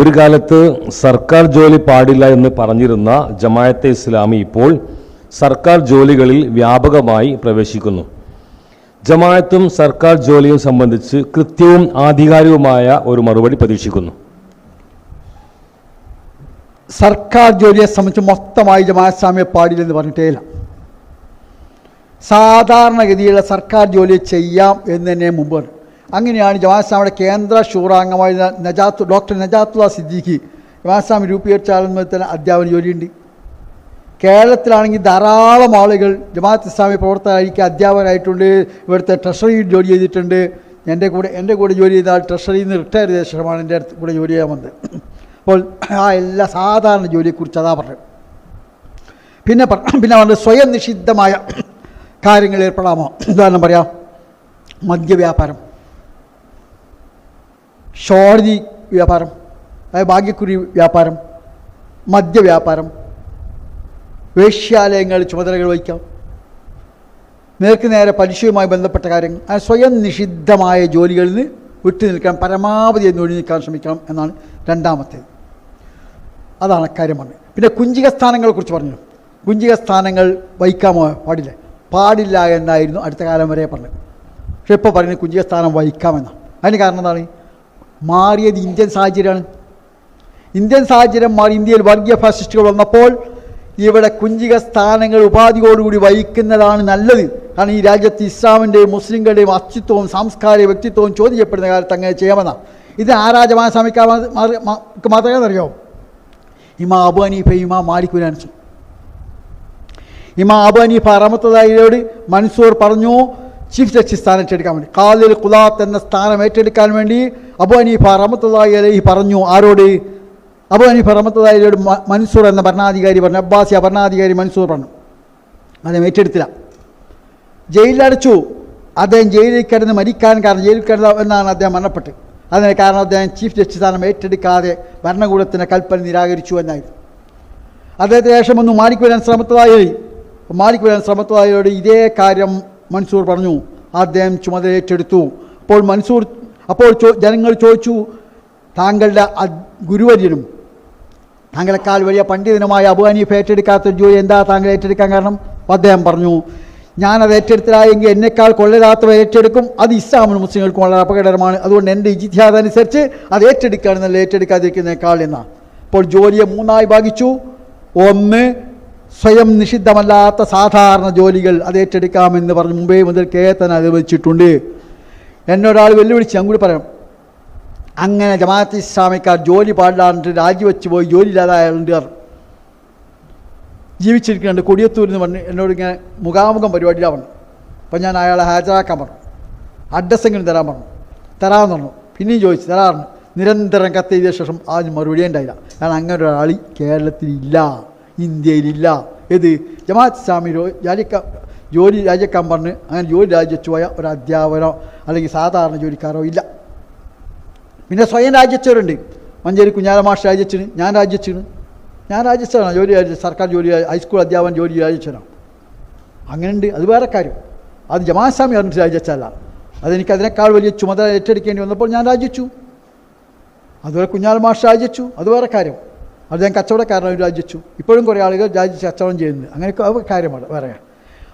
ഒരു കാലത്ത് സർക്കാർ ജോലി പാടില്ല എന്ന് പറഞ്ഞിരുന്ന ജമായത്തെ ഇസ്ലാമി ഇപ്പോൾ സർക്കാർ ജോലികളിൽ വ്യാപകമായി പ്രവേശിക്കുന്നു. ജമായത്തും സർക്കാർ ജോലിയും സംബന്ധിച്ച് കൃത്യവും ആധികാരികവുമായ ഒരു മറുപടി പ്രതീക്ഷിക്കുന്നു. സർക്കാർ ജോലിയെ സംബന്ധിച്ച് മൊത്തമായി ജമാഅത്ത് ഇസ്ലാമിയെ പാടില്ലെന്ന് പറഞ്ഞിട്ടേ ഇല്ല. സാധാരണഗതിയിലുള്ള സർക്കാർ ജോലി ചെയ്യാം എന്ന് തന്നെ മുമ്പ്. അങ്ങനെയാണ് ജമാഅത്ത് ഇസ്ലാമിയുടെ കേന്ദ്ര ഷൂറാംഗമായ നജാത്ത് ഡോക്ടർ നജാത്തുള്ള സിദ്ദീഖി ജമാഅത്ത് ഇസ്ലാമി രൂപീകരിച്ചാളുമ്പോൾ തന്നെ അധ്യാപന ജോലിയുണ്ട്. കേരളത്തിലാണെങ്കിൽ ധാരാളം ആളുകൾ ജമാഅത്ത് ഇസ്ലാമി പ്രവർത്തകരായിരിക്കും അധ്യാപകരായിട്ടുണ്ട്. ഇവിടുത്തെ ട്രഷറിയിൽ ജോലി ചെയ്തിട്ടുണ്ട്. എന്റെ കൂടെ എന്റെ കൂടെ ജോലി ചെയ്ത ആൾ ട്രഷറിയിൽ നിന്ന് റിട്ടയർ ചെയ്ത ശേഷമാണ് എന്റെ അടുത്ത് കൂടെ ജോലി ചെയ്യാൻ വന്നത്. അപ്പോൾ ആ എല്ലാ സാധാരണ ജോലിയെക്കുറിച്ച് അതാ പറഞ്ഞത്. പിന്നെ പറഞ്ഞു പിന്നെ പറഞ്ഞത് സ്വയം നിഷിദ്ധമായ കാര്യങ്ങൾ ഏർപ്പെടാമോ? ഉദാഹരണം പറയാം. മദ്യവ്യാപാരം. ഷോർജി വ്യാപാരം അതായത് ഭാഗ്യക്കുരി വ്യാപാരം മദ്യവ്യാപാരം വേശ്യാലയങ്ങൾ ചുമതലകൾ വഹിക്കാം. നേർക്ക് നേരെ പലിശയുമായി ബന്ധപ്പെട്ട കാര്യങ്ങൾ. ആ സ്വയം നിഷിദ്ധമായ ജോലികളിൽ നിന്ന് വിട്ടു നിൽക്കാൻ പരമാവധി എന്ന് ഒഴി നിൽക്കാൻ ശ്രമിക്കണം എന്നാണ് രണ്ടാമത്തേത്. അതാണ് കാര്യമാണ് പിന്നെ കുഞ്ചിക സ്ഥാനങ്ങളെക്കുറിച്ച് പറഞ്ഞു. കുഞ്ചിക സ്ഥാനങ്ങൾ വഹിക്കാമോ പാടില്ല. പാടില്ല എന്നായിരുന്നു അടുത്ത കാലം വരെ പറഞ്ഞത്. പക്ഷെ ഇപ്പോൾ പറയുന്നത് കുഞ്ചിക സ്ഥാനം വഹിക്കാമെന്നാണ്. അതിന് കാരണം എന്താണ്? മാറിയത് ഇന്ത്യൻ സാഹചര്യമാണ്. ഇന്ത്യൻ സാഹചര്യം മാറി ഇന്ത്യയിൽ വർഗീയ ഫാസിസ്റ്റുകൾ വന്നപ്പോൾ ഇവിടെ കുഞ്ചിക സ്ഥാനങ്ങൾ ഉപാധിയോടുകൂടി വഹിക്കുന്നതാണ് നല്ലത്. കാരണം ഈ രാജ്യത്ത് ഇസ്ലാമിന്റെയും മുസ്ലിങ്ങളുടെയും അസ്തിത്വവും സാംസ്കാരിക വ്യക്തിത്വവും ചോദ്യം ചെയ്യപ്പെടുന്ന കാലത്ത് അങ്ങനെ ചെയ്യാമെന്നാണ് ഇത് ആരാജമായ സമയക്കാർ മാത്രമേ അറിയാവൂ ഇമാ അബു ഇമാ മാലിക് ഇമാ അബു ഹനീഫ മൻസൂർ പറഞ്ഞു ചീഫ് ജസ്റ്റിസ് സ്ഥാനം ഏറ്റെടുക്കാൻ വേണ്ടി. കാലിൽ കുലാത്ത് എന്ന സ്ഥാനം ഏറ്റെടുക്കാൻ വേണ്ടി അബു അനീഫ റഹമത്തുള്ളാഹി അലൈഹി പറഞ്ഞു ആരോട്? അബു അനീഫ റഹമത്തുള്ളാഹിയോട് മ- മൻസൂർ എന്ന ഭരണാധികാരി പറഞ്ഞു അബ്ബാസിയ ഭരണാധികാരി മൻസൂർ പറഞ്ഞു. അദ്ദേഹം ഏറ്റെടുത്തില്ല. ജയിലിലടച്ചു അദ്ദേഹം ജയിലിൽ കിടന്ന് മരിക്കാൻ കാരണം ജയിലിൽ കിടന്ന എന്നാണ് അദ്ദേഹം മരണപ്പെട്ടത് അതിന് കാരണം അദ്ദേഹം ചീഫ് ജസ്റ്റിസ് സ്ഥാനം ഏറ്റെടുക്കാതെ ഭരണകൂടത്തിന്റെ കൽപ്പന നിരാകരിച്ചു എന്നായിരുന്നു. അദ്ദേഹത്തിന് ശേഷം ഒന്ന് മാലിക് വരാൻ ശ്രമത്തതായി മാലിക് വരാൻ ശ്രമത്തതായോട് ഇതേ കാര്യം മൻസൂർ പറഞ്ഞു. അദ്ദേഹം ചുമതല ഏറ്റെടുത്തു. അപ്പോൾ മൻസൂർ അപ്പോൾ ജനങ്ങൾ ചോദിച്ചു താങ്കളുടെ ഗുരുവര്യനും താങ്കളെക്കാൾ വലിയ പണ്ഡിതനുമായ അബു ഏറ്റെടുക്കാത്ത ജോലി എന്താ താങ്കൾ ഏറ്റെടുക്കാൻ കാരണം? അദ്ദേഹം പറഞ്ഞു ഞാനത് ഏറ്റെടുത്തില്ലായെങ്കിൽ എന്നെക്കാൾ കൊള്ളരാത്തവ ഏറ്റെടുക്കും അത് ഇസ്ലാമിന് മുസ്ലിങ്ങൾക്കും വളരെ അപകടകരമാണ്. അതുകൊണ്ട് എന്റെ ഇജിത്യാദ അനുസരിച്ച് അത് ഏറ്റെടുക്കുകയാണെന്നല്ല ഏറ്റെടുക്കാതിരിക്കുന്നേക്കാൾ എന്നാണ് അപ്പോൾ ജോലിയെ മൂന്നായി ഭാഗിച്ചു. ഒന്ന് സ്വയം നിഷിദ്ധമല്ലാത്ത സാധാരണ ജോലികൾ അത് ഏറ്റെടുക്കാമെന്ന് പറഞ്ഞ് മുമ്പേ മുതൽ കേത്തൻ അനുവദിച്ചിട്ടുണ്ട് എന്നൊരാൾ വെല്ലുവിളിച്ച് ഞാൻ കൂടി അങ്ങനെ ജമാഅത്ത് ഇസ്ലാമിക്കാർ ജോലി പാടില്ലാണ്ട് രാജിവെച്ച് പോയി ജോലി ഇല്ലാതായുണ്ട് ജീവിച്ചിരിക്കുന്നുണ്ട്. കൊടിയത്തൂരിൽ നിന്ന് പറഞ്ഞ് എന്നോട് ഇങ്ങനെ മുഖാമുഖം പരിപാടിയിലാണ് പറഞ്ഞു. അപ്പം ഞാൻ അയാളെ ഹാജരാക്കാൻ പറഞ്ഞു. അഡ്രസ്സ് എങ്കിലും തരാൻ പറഞ്ഞു. തരാമെന്ന് പറഞ്ഞു. പിന്നെയും ചോദിച്ചു തരാറുണ്ട്. നിരന്തരം കത്തെഴുതിയ ശേഷം ആദ്യം മറുപടി ഉണ്ടായില്ല. കാരണം അങ്ങനെ ഒരാൾ കേരളത്തിലില്ല ഇന്ത്യയിലില്ല. ഏത്? ജമാഅത്ത് ഇസ്ലാമി രാജിക്ക ജോലി രാജിക്കാൻ പറഞ്ഞ് അങ്ങനെ ജോലി രാജിവെച്ച് പോയ ഒരു അധ്യാപനോ അല്ലെങ്കിൽ സാധാരണ ജോലിക്കാരോ ഇല്ല. പിന്നെ സ്വയം രാജിച്ചവരുണ്ട് മഞ്ചേരി കുഞ്ഞാലമാഷ് രാജിച്ചിന് ഞാൻ രാജിച്ചിന് ഞാൻ രാജിച്ചതാണ് ജോലി രാജി സർക്കാർ ജോലി ഹൈസ്കൂൾ അധ്യാപകൻ ജോലി രാജിച്ചതാണ് അങ്ങനെയുണ്ട്. അത് വേറെ കാര്യം. അത് ജമാസ്വാമി അറിഞ്ഞിട്ട് രാജിച്ചല്ല അതെനിക്ക് അതിനേക്കാൾ വലിയ ചുമതല ഏറ്റെടുക്കേണ്ടി വന്നപ്പോൾ ഞാൻ രാജിച്ചു അതുപോലെ കുഞ്ഞാൽ മാഷ് രാജിച്ചു അത് വേറെ കാര്യം. അത് ഞാൻ കച്ചവടക്കാരനായി രാജിച്ചു ഇപ്പോഴും കുറേ ആളുകൾ രാജിച്ച് കച്ചവടം ചെയ്യുന്നുണ്ട്. അങ്ങനെയൊക്കെ കാര്യമാണ് വേറെ.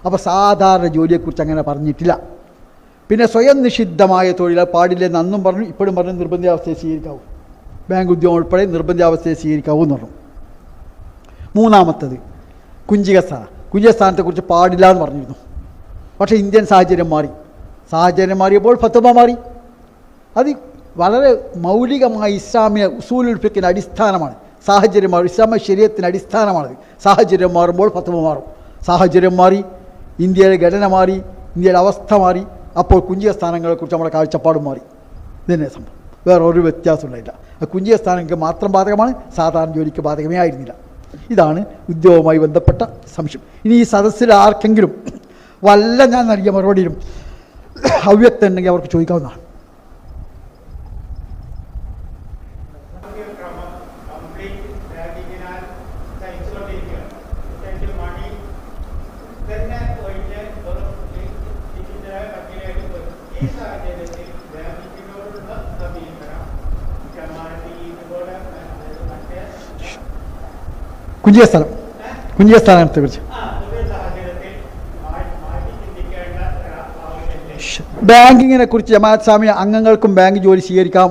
അപ്പോൾ സാധാരണ ജോലിയെക്കുറിച്ച് അങ്ങനെ പറഞ്ഞിട്ടില്ല. പിന്നെ സ്വയം നിഷിദ്ധമായ തൊഴിൽ പാടില്ലെന്ന് അന്നും പറഞ്ഞു ഇപ്പോഴും പറഞ്ഞു നിർബന്ധാവസ്ഥയെ സ്വീകരിക്കാവൂ. ബാങ്ക് ഉദ്യോഗം ഉൾപ്പെടെ നിർബന്ധാവസ്ഥയെ സ്വീകരിക്കാവൂ എന്ന് പറഞ്ഞു. മൂന്നാമത്തത് കുഞ്ചിക സ്ഥാനം കുഞ്ചിക സ്ഥാനത്തെക്കുറിച്ച് പാടില്ല എന്ന് പറഞ്ഞിരുന്നു. പക്ഷേ ഇന്ത്യൻ സാഹചര്യം മാറി. സാഹചര്യം മാറിയപ്പോൾ ഫത്തുമ മാറി. അത് വളരെ മൗലികമായ ഇസ്ലാമിയ ഉസൂലുൽ ഫിക്കിന്റെ അടിസ്ഥാനമാണ്. സാഹചര്യം മാറും ഇസ്ലാമിക ശരീരത്തിന് അടിസ്ഥാനമാണത്. സാഹചര്യം മാറുമ്പോൾ ഫത്തുമ മാറും. സാഹചര്യം മാറി ഇന്ത്യയുടെ ഘടന മാറി ഇന്ത്യയുടെ അവസ്ഥ മാറി അപ്പോൾ കുഞ്ചിക സ്ഥാനങ്ങളെക്കുറിച്ച് നമ്മുടെ കാഴ്ചപ്പാടും മാറി. ഇതന്നെ സംഭവം. വേറെ ഒരു ആ കുഞ്ചിക സ്ഥാനങ്ങൾക്ക് മാത്രം ബാധകമാണ് സാധാരണ ജോലിക്ക് ബാധകമേ ആയിരുന്നില്ല. ഇതാണ് ഉദ്യോഗവുമായി ബന്ധപ്പെട്ട സംശയം. ഇനി ഈ സദസ്സിൽ ആർക്കെങ്കിലും വല്ല ഞാൻ നൽകിയ മറുപടിയിലും അവ്യക്തം ഉണ്ടെങ്കിൽ അവർക്ക് ചോദിക്കാവുന്നതാണ്. കുഞ്ചിയ സ്ഥലം. കുഞ്ചിയ സ്ഥാനത്തെ കുറിച്ച്. ബാങ്കിങ്ങിനെ കുറിച്ച് ജമാഅത്ത് സ്വാമി അംഗങ്ങൾക്കും ബാങ്ക് ജോലി സ്വീകരിക്കാം.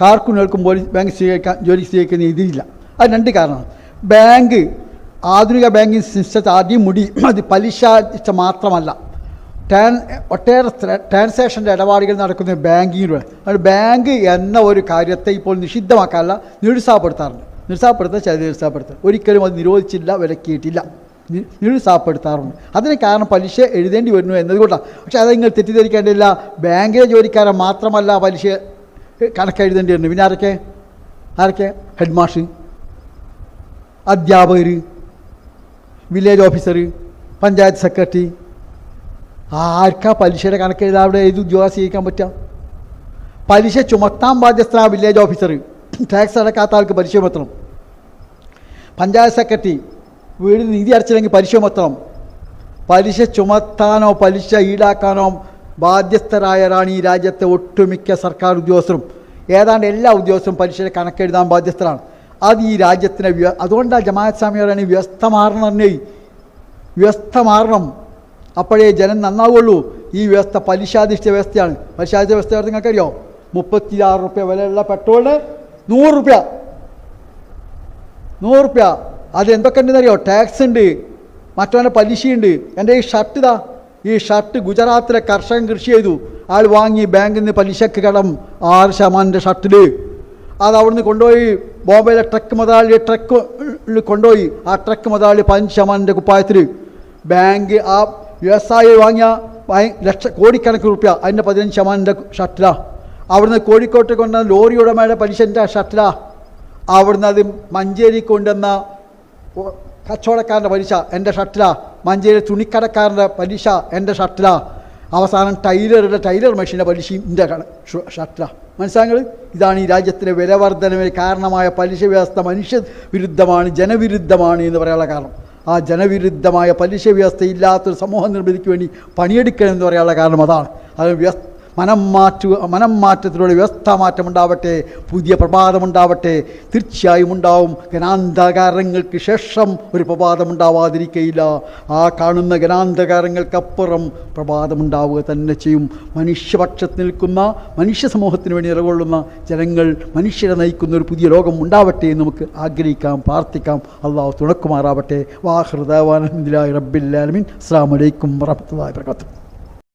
കാർക്കുണുകൾക്കും ബാങ്ക് സ്വീകരിക്കാം ജോലി സ്വീകരിക്കുന്ന രീതിയില്ല അത് രണ്ട് കാരണം ബാങ്ക് ആധുനിക ബാങ്കിങ് സിസ്റ്റത്തെ ആദ്യം മുടി അത് പലിശ മാത്രമല്ല. ട്രാൻ ഒട്ടേറെ ട്രാ- ട്രാൻസാക്ഷന്റെ ഇടപാടുകൾ നടക്കുന്ന ബാങ്കിങ്ങിലൂടെ അതുകൊണ്ട് ബാങ്ക് എന്ന ഒരു കാര്യത്തെ ഇപ്പോൾ നിഷിദ്ധമാക്കാനല്ല നിരുത്സാഹപ്പെടുത്താറുണ്ട്. നിരുത്സാഹപ്പെടുത്താൻ ചില നിരുത്സാഹപ്പെടുത്തുക ഒരിക്കലും അത് നിരോധിച്ചില്ല വിലക്കിയിട്ടില്ല. നിരുത്സാഹപ്പെടുത്താറുണ്ട്. അതിന് കാരണം പലിശ എഴുതേണ്ടി വരുന്നു എന്നതുകൊണ്ടാണ്. പക്ഷേ അത് നിങ്ങൾ തെറ്റിദ്ധരിക്കേണ്ടില്ല ബാങ്കിലെ ജോലിക്കാരൻ മാത്രമല്ല പലിശ കണക്ക് എഴുതേണ്ടി വരുന്നു പിന്നെ ആരൊക്കെ? ആരൊക്കെ? ഹെഡ് മാഷ് അധ്യാപകർ വില്ലേജ് ഓഫീസർ പഞ്ചായത്ത് സെക്രട്ടറി ആർക്കാ പലിശയുടെ കണക്ക് എഴുതാൻ അവിടെ ഏത് ഉദ്യോഗം സ്വീകരിക്കാൻ പറ്റാം? പലിശ ചുമത്താൻ ബാധ്യസ്ഥ വില്ലേജ് ഓഫീസർ ടാക്സ് അടക്കാത്ത ആൾക്ക് പലിശ ചുമത്തണം. പഞ്ചായത്ത് സെക്രട്ടറി വീട് നീതി അടച്ചില്ലെങ്കിൽ പലിശ ചുമത്തണം. പലിശ ചുമത്താനോ പലിശ ഈടാക്കാനോ ബാധ്യസ്ഥരായവരാണ് ഈ രാജ്യത്തെ ഒട്ടുമിക്ക സർക്കാർ ഉദ്യോഗസ്ഥരും. ഏതാണ്ട് എല്ലാ ഉദ്യോഗസ്ഥരും പലിശയുടെ കണക്കെഴുതാൻ ബാധ്യസ്ഥരാണ്. അത് ഈ രാജ്യത്തിനെ വ്യ അതുകൊണ്ടാണ് ജമാഅത്ത് സ്വാമിയോടാണ് വ്യവസ്ഥ മാറണം തന്നെ വ്യവസ്ഥ മാറണം. അപ്പോഴേ ജനം നന്നാവുള്ളൂ. ഈ വ്യവസ്ഥ പലിശാധിഷ്ഠിത വ്യവസ്ഥയാണ്. പലിശാധിഷ്ഠിത വ്യവസ്ഥ നിങ്ങൾക്കറിയോ? മുപ്പത്തിയാറ് റുപ്യ വിലയുള്ള പെട്രോളിന് നൂറ് റുപ്യ. നൂറ് റുപ്യ. അത് എന്തൊക്കെ ഉണ്ടെന്നറിയോ ടാക്സ് ഉണ്ട്. മറ്റവന്റെ പലിശയുണ്ട്. എന്റെ ഈ ഷർട്ട് ഇതാ. ഈ ഷർട്ട് ഗുജറാത്തിലെ കർഷകൻ കൃഷി ചെയ്തു. ആൾ വാങ്ങി ബാങ്കിൽ നിന്ന് പലിശക്ക് കടം ആറ് ശതമാനന്റെ ഷർട്ടിൽ അത് അവിടുന്ന് കൊണ്ടുപോയി ബോംബെയിലെ ട്രക്ക് മുതലാളി ട്രക്ക് കൊണ്ടുപോയി. ആ ട്രക്ക് മുതലാളി പതിനഞ്ച് ശതമാനന്റെ കുപ്പായത്തിൽ ബാങ്ക് ആ വ്യവസായി വാങ്ങിയ ഭയ- ലക്ഷ കോടിക്കണക്കിന് റുപ്യ. അതിന്റെ പതിനഞ്ച് ശതമാനന്റെ ഷട്ടിലാ. അവിടുന്ന് കോഴിക്കോട്ട് കൊണ്ടുവന്ന ലോറി ഉടമയുടെ പലിശന്റെ ഷട്ടിലാ. അവിടുന്ന് അത് മഞ്ചേരി കൊണ്ടുവന്ന കച്ചവടക്കാരന്റെ പലിശ എന്റെ ഷട്ടിലാ. മഞ്ചേരി തുണിക്കടക്കാരന്റെ പലിശ എന്റെ ഷട്ടിലാ. അവസാനം ടൈലറുടെ ടൈലർ മെഷീന്റെ പലിശയും എന്റെ ഷർട്ടിലാ മനസ്സിലാങ്ങൾ ഇതാണ് ഈ രാജ്യത്തിലെ വിലവർദ്ധനവിന് കാരണമായ പലിശ വ്യവസ്ഥ മനുഷ്യ വിരുദ്ധമാണ് ജനവിരുദ്ധമാണ് എന്ന് പറയാനുള്ള കാരണം. ആ ജനവിരുദ്ധമായ പലിശ വ്യവസ്ഥയില്ലാത്തൊരു സമൂഹ നിർമ്മിതിക്ക് വേണ്ടി പണിയെടുക്കണം എന്ന് പറയാനുള്ള കാരണം അതാണ്. അത് വ്യവസ്ഥ മനം മാറ്റുക മനം മാറ്റത്തിലൂടെ വ്യവസ്ഥാമാറ്റം ഉണ്ടാവട്ടെ പുതിയ പ്രഭാതമുണ്ടാവട്ടെ തീർച്ചയായും ഉണ്ടാവും. ഗനാന്തകാരങ്ങൾക്ക് ശേഷം ഒരു പ്രഭാതമുണ്ടാവാതിരിക്കയില്ല ആ കാണുന്ന ഗനാന്തകാരങ്ങൾക്കപ്പുറം പ്രഭാതമുണ്ടാവുക തന്നെ ചെയ്യും. മനുഷ്യപക്ഷത്ത് നിൽക്കുന്ന മനുഷ്യ സമൂഹത്തിന് വേണ്ടി നിലകൊള്ളുന്ന ജനങ്ങൾ മനുഷ്യരെ നയിക്കുന്ന ഒരു പുതിയ ലോകം ഉണ്ടാവട്ടെ എന്ന് നമുക്ക് ആഗ്രഹിക്കാം പ്രാർത്ഥിക്കാം. അള്ളാഹു തുണക്കുമാറാവട്ടെ. വാഹൃദാവാനന്ദിലായി റബ്ബില്ലാലമിൻ അസ്സാം വലൈക്കും വറഹമത്തുള്ളാഹി വബറകാതുഹു.